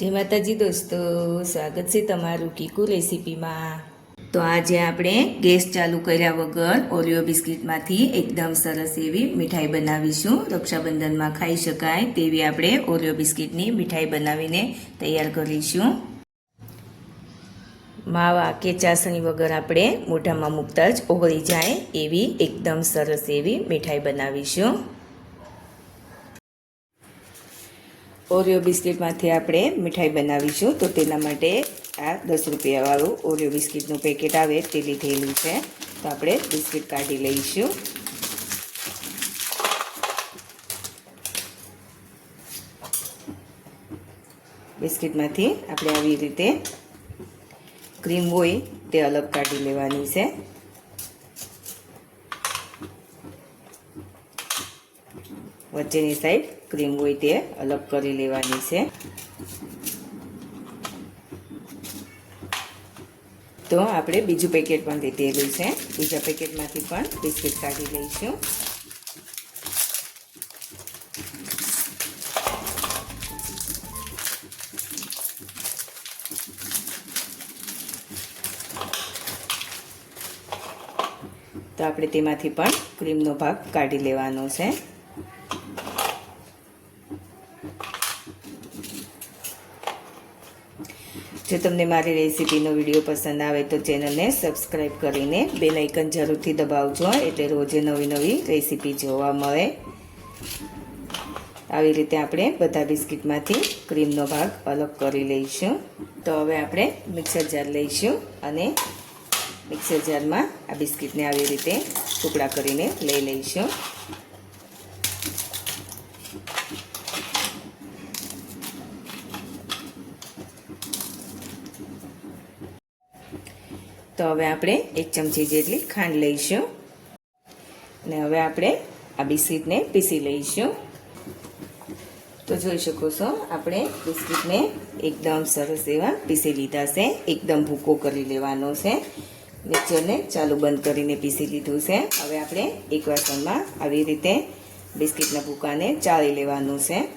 જય માતાજી દોસ્તો, સ્વાગત છે તમારું કીકુ રેસીપીમાં. તો આજે આપણે ગેસ ચાલુ કર્યા વગર ઓરિયો બિસ્કિટમાંથી એકદમ સરસ એવી મીઠાઈ બનાવીશું. રક્ષાબંધનમાં ખાઈ શકાય તેવી આપણે ઓરિયો બિસ્કિટની મીઠાઈ બનાવીને તૈયાર કરીશું. માવા કે ચાસણી વગર આપણે મોઢામાં મૂકતા જ ઓગળી જાય એવી એકદમ સરસ એવી મીઠાઈ બનાવીશું. ઓરિયો બિસ્કિટમાંથી આપણે મીઠાઈ બનાવીશું. તો તેના માટે આ દસ રૂપિયાવાળું ઓરિયો બિસ્કિટનું પેકેટ આવે તે લીધેલું છે. તો આપણે બિસ્કિટ કાઢી લઈશું. બિસ્કિટમાંથી આપણે આવી રીતે ક્રીમ હોય તે અલગ કાઢી લેવાની છે. વચ્ચેની સાઈડ ક્રીમ હોય તે અલગ કરી લેવાની છે. તો આપણે બીજું પેકેટ પણ લીધેલું છે. બીજા પેકેટમાંથી પણ બિસ્કિટ કાઢી લઈશું. તો આપણે તેમાંથી પણ ક્રીમનો ભાગ કાઢી લેવાનો છે. જો તમને મારી રેસીપીનો વીડિયો પસંદ આવે તો ચેનલને સબસ્ક્રાઈબ કરીને બે લાઇકન જરૂરથી દબાવજો એટલે રોજે નવી નવી રેસીપી જોવા મળે. આવી રીતે આપણે બધા બિસ્કિટમાંથી ક્રીમનો ભાગ અલગ કરી લઈશું. તો હવે આપણે મિક્સર જાર લઈશું અને મિક્સર જારમાં આ બિસ્કિટને આવી રીતે ટુકડા કરીને લઈ લઈશું. તો હવે આપણે એક ચમચી જેટલી ખાંડ લઈશું. અને હવે આપણે આ બિસ્કીટને પીસી લઈશું. તો જોઈ શકો છો, આપણે બિસ્કિટને એકદમ સરસ એવા પીસી લીધા છે. એકદમ ભૂકો કરી લેવાનો છે. મિક્સરને ચાલુ બંધ કરીને પીસી લીધું છે. હવે આપણે એક વાસણમાં આવી રીતે બિસ્કીટના ભૂકાને ચાળી લેવાનું છે.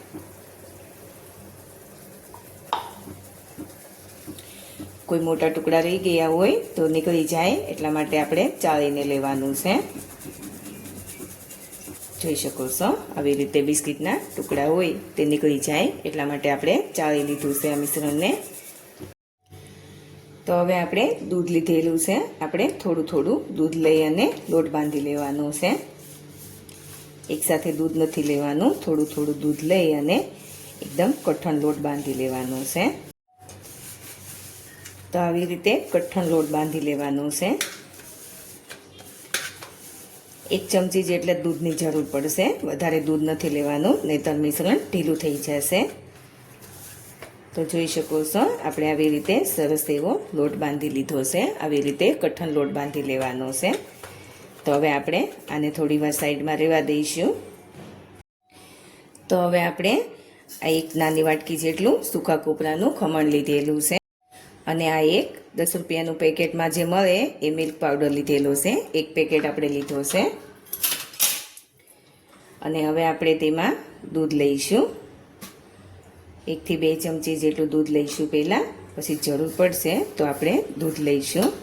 કોઈ મોટા ટુકડા રહી ગયા હોય તો નીકળી જાય, એટલા માટે આપણે ચાળીને લેવાનું છે. જોઈ શકો છો, આવી રીતે બિસ્કિટના ટુકડા હોય તે નીકળી જાય, એટલા માટે આપણે ચાળી લીધું છે આ મિશ્રણને. તો હવે આપણે દૂધ લીધેલું છે, આપણે થોડું થોડું દૂધ લઈ અને લોટ બાંધી લેવાનો છે. એકસાથે દૂધ નથી લેવાનું, થોડું થોડું દૂધ લઈ અને એકદમ કઠણ લોટ બાંધી લેવાનો છે. તો આવી રીતે કઠણ લોટ બાંધી લેવાનો છે. એક ચમચી જેટલે દૂધની જરૂર પડશે. વધારે દૂધ નથી લેવાનું, નહીતર મિશ્રણ ઢીલું થઈ જશે. તો જોઈ શકો છો, આપણે આવી રીતે સરસ એવો લોટ બાંધી લીધો છે. આવી રીતે કઠણ લોટ બાંધી લેવાનો છે. તો હવે આપણે આને થોડી વાર સાઈડમાં રહેવા દઈશું. તો હવે આપણે આ એક નાની વાટકી જેટલું સૂકા કોપરાનું ખમણ લીધેલું છે. અને આ એક દસ રૂપિયાનું પેકેટમાં જે મળે એ મિલ્ક પાવડર લીધેલો છે. એક પેકેટ આપણે લીધો છે. અને હવે આપણે તેમાં દૂધ લઈશું. એકથી બે ચમચી જેટલું દૂધ લઈશું પહેલાં. પછી જરૂર પડશે તો આપણે દૂધ લઈશું.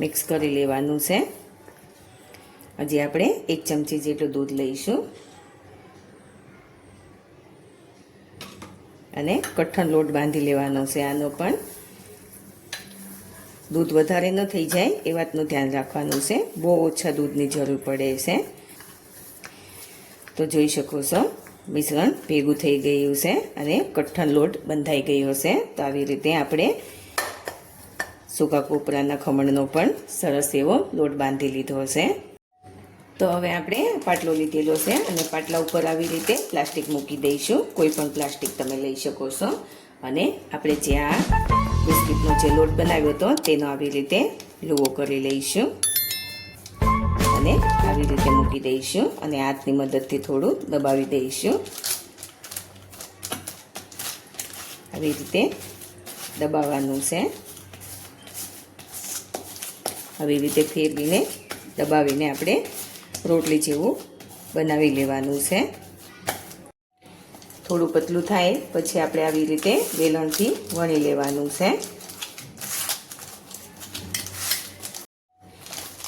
મિક્સ કરી લેવાનું છે. હજી આપણે એક ચમચી જેટલું દૂધ લઈશું. અને કઠણ લોટ બાંધી લેવાનો છે આનો પણ. દૂધ વધારે ન થઈ જાય એ વાતનું ધ્યાન રાખવાનું છે. બહુ ઓછા દૂધની જરૂર પડે છે. તો જોઈ શકો છો, મિશ્રણ ભેગું થઈ ગયું છે અને કઠણ લોટ બંધાઈ ગયો છે. તો આવી રીતે આપણે સૂકા કોપરાના ખમણનો પણ સરસ એવો લોટ બાંધી લીધો છે. તો હવે આપણે પાટલો લીધેલો છે અને પાટલા ઉપર આવી રીતે પ્લાસ્ટિક મૂકી દઈશું. કોઈ પણ પ્લાસ્ટિક તમે લઈ શકો છો. અને આપણે જે આ બિસ્કિટનો જે લોટ બનાવ્યો હતો, તેનો આવી રીતે લુવો કરી લઈશું. અને આવી રીતે મૂકી દઈશું અને હાથની મદદથી થોડું દબાવી દઈશું. આવી રીતે દબાવવાનું છે. આવી રીતે ફેરવીને દબાવીને આપણે રોટલી જેવું બનાવી લેવાનું છે. થોડું પતલું થાય, પછી આપણે આવી રીતે વેલણથી વણી લેવાનું છે.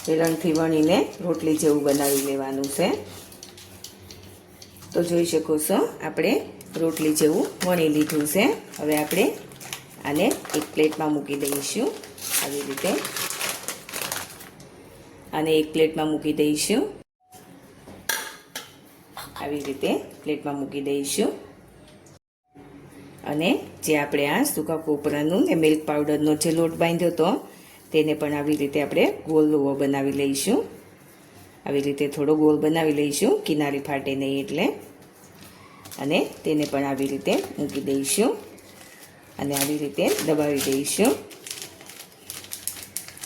વેલણથી વણીને રોટલી જેવું બનાવી લેવાનું છે. તો જોઈ શકો છો, આપણે રોટલી જેવું વણી લીધું છે. હવે આપણે આને એક પ્લેટમાં મૂકી દઈશું. આવી રીતે. આને એક પ્લેટમાં મૂકી દઈશું. આવી રીતે પ્લેટમાં મૂકી દઈશું. અને જે આપણે આ સૂકા કોપરાનું ને મિલ્ક પાવડરનો જે લોટ બાંધ્યો હતો તેને પણ આવી રીતે આપણે ગોલ લોવો બનાવી લઈશું. આવી રીતે થોડો ગોલ બનાવી લઈશું, કિનારી ફાટે નહીં એટલે. અને તેને પણ આવી રીતે મૂકી દઈશું. અને આવી રીતે દબાવી દઈશું.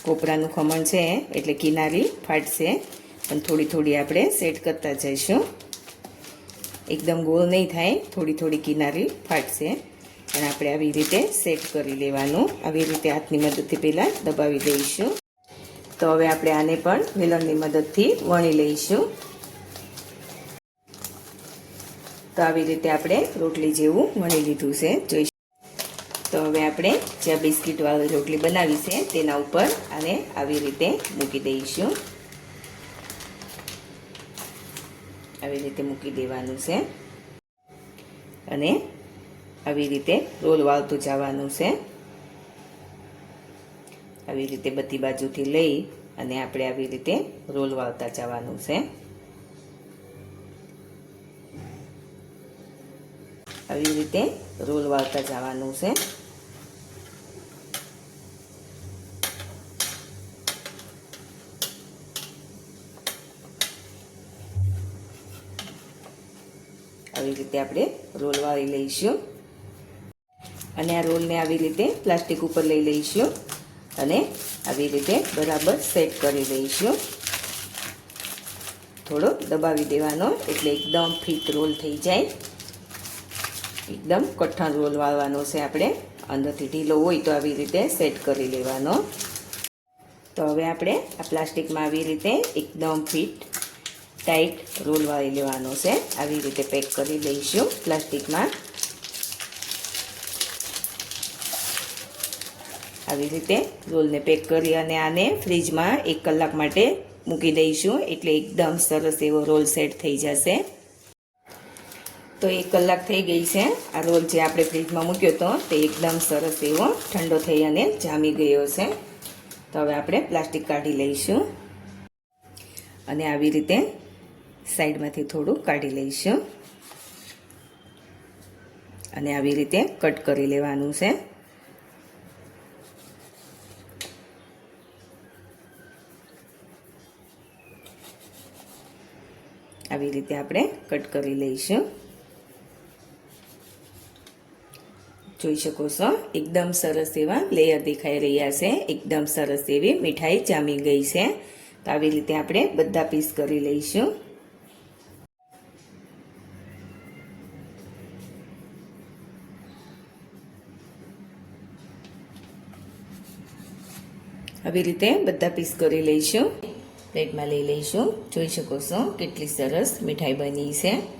કોપરાનું ખમણ છે, એટલે કિનારી ફાટશે, પણ થોડી થોડી આપણે સેટ કરતા જઈશું. એકદમ ગોળ નહીં થાય. થોડી થોડી કિનારી ફાટશે. અને આપણે આવી રીતે સેટ કરી લેવાનું. આવી રીતે હાથની મદદથી પહેલાં દબાવી દઈશું. તો હવે આપણે આને પણ વેલણની મદદથી વણી લઈશું. તો આવી રીતે આપણે રોટલી જેવું વણી લીધું છે. જોઈ તો હવે આપણે જે બિસ્કિટ વાળી રોટલી બનાવી છે, તેના ઉપર આને આવી રીતે મૂકી દઈશું. આવી રીતે મૂકી દેવાનું છે. અને આવી રીતે રોલ વાળતું જવાનું છે. આવી રીતે બધી બાજુથી લઈ અને આપણે આવી રીતે રોલ વાળતા જવાનું છે. આવી રીતે રોલ વાળતા જવાનું છે આવી રીતે આપણે રોલ વાળી લઈશું. અને આ રોલને આવી રીતે પ્લાસ્ટિક ઉપર લઈ લઈશું અને આવી રીતે બરાબર સેટ કરી લઈશું. થોડો દબાવી દેવાનો એટલે એકદમ ફિટ રોલ થઈ જાય. એકદમ કઠણ રોલ વાળવાનો છે આપણે. અંદરથી ઢીલો હોય તો આવી રીતે સેટ કરી લેવાનો. તો હવે આપણે આ પ્લાસ્ટિકમાં આવી રીતે એકદમ ફિટ ટાઈટ રોલ વાળી લેવાનો છે. આવી રીતે પેક કરી લઈશું પ્લાસ્ટિકમાં. આવી રીતે રોલને પેક કરી અને આને ફ્રીજમાં એક કલાક માટે મૂકી દઈશું. એટલે એકદમ સરસ એવો રોલ સેટ થઈ જશે. તો એક કલાક થઈ ગઈ છે. આ રોલ જે આપણે ફ્રીજમાં મૂક્યો હતો તે એકદમ સરસ એવો ઠંડો થઈ અને જામી ગયો છે. તો હવે આપણે પ્લાસ્ટિક કાઢી લઈશું. અને આવી રીતે સાઈડમાંથી થોડું કાઢી લઈશું. અને આવી રીતે કટ કરી લેવાનું છે. આવી રીતે આપણે કટ કરી લઈશું. જોઈ શકો છો, એકદમ સરસ એવા લેયર દેખાઈ રહ્યા છે. એકદમ સરસ એવી મીઠાઈ જામી ગઈ છે. તો આવી રીતે આપણે બધા પીસ કરી લઈશું. આવી રીતે બધા પીસ કરી લઈશું. પ્લેટમાં લઈ લઈશું. જોઈ શકો છો કેટલી સરસ મીઠાઈ બની છે.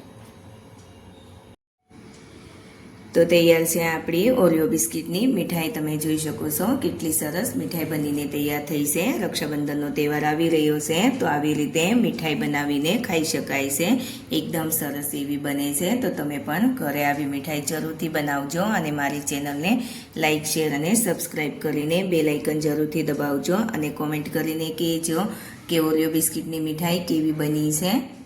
તો તૈયાર છે આપણી ઓરિયો બિસ્કિટની. મીઠાઈ તમે જોઈ શકો છો. કેટલી સરસ મીઠાઈ બનીને તૈયાર થઈ છે. રક્ષાબંધનનો તહેવાર આવી રહ્યો છે. તો આવી રીતે મીઠાઈ બનાવીને ખાઈ શકાય છે. એકદમ સરસ એવી બને છે. તો તમે પણ ઘરે આવી મીઠાઈ જરૂરથી બનાવજો અને મારી ચેનલને લાઇક શેર અને સબસ્ક્રાઈબ કરીને બે લાઇકન જરૂરથી દબાવજો અને કોમેન્ટ કરીને કહેજો કે ઓરિયો બિસ્કિટની મીઠાઈ કેવી બની છે.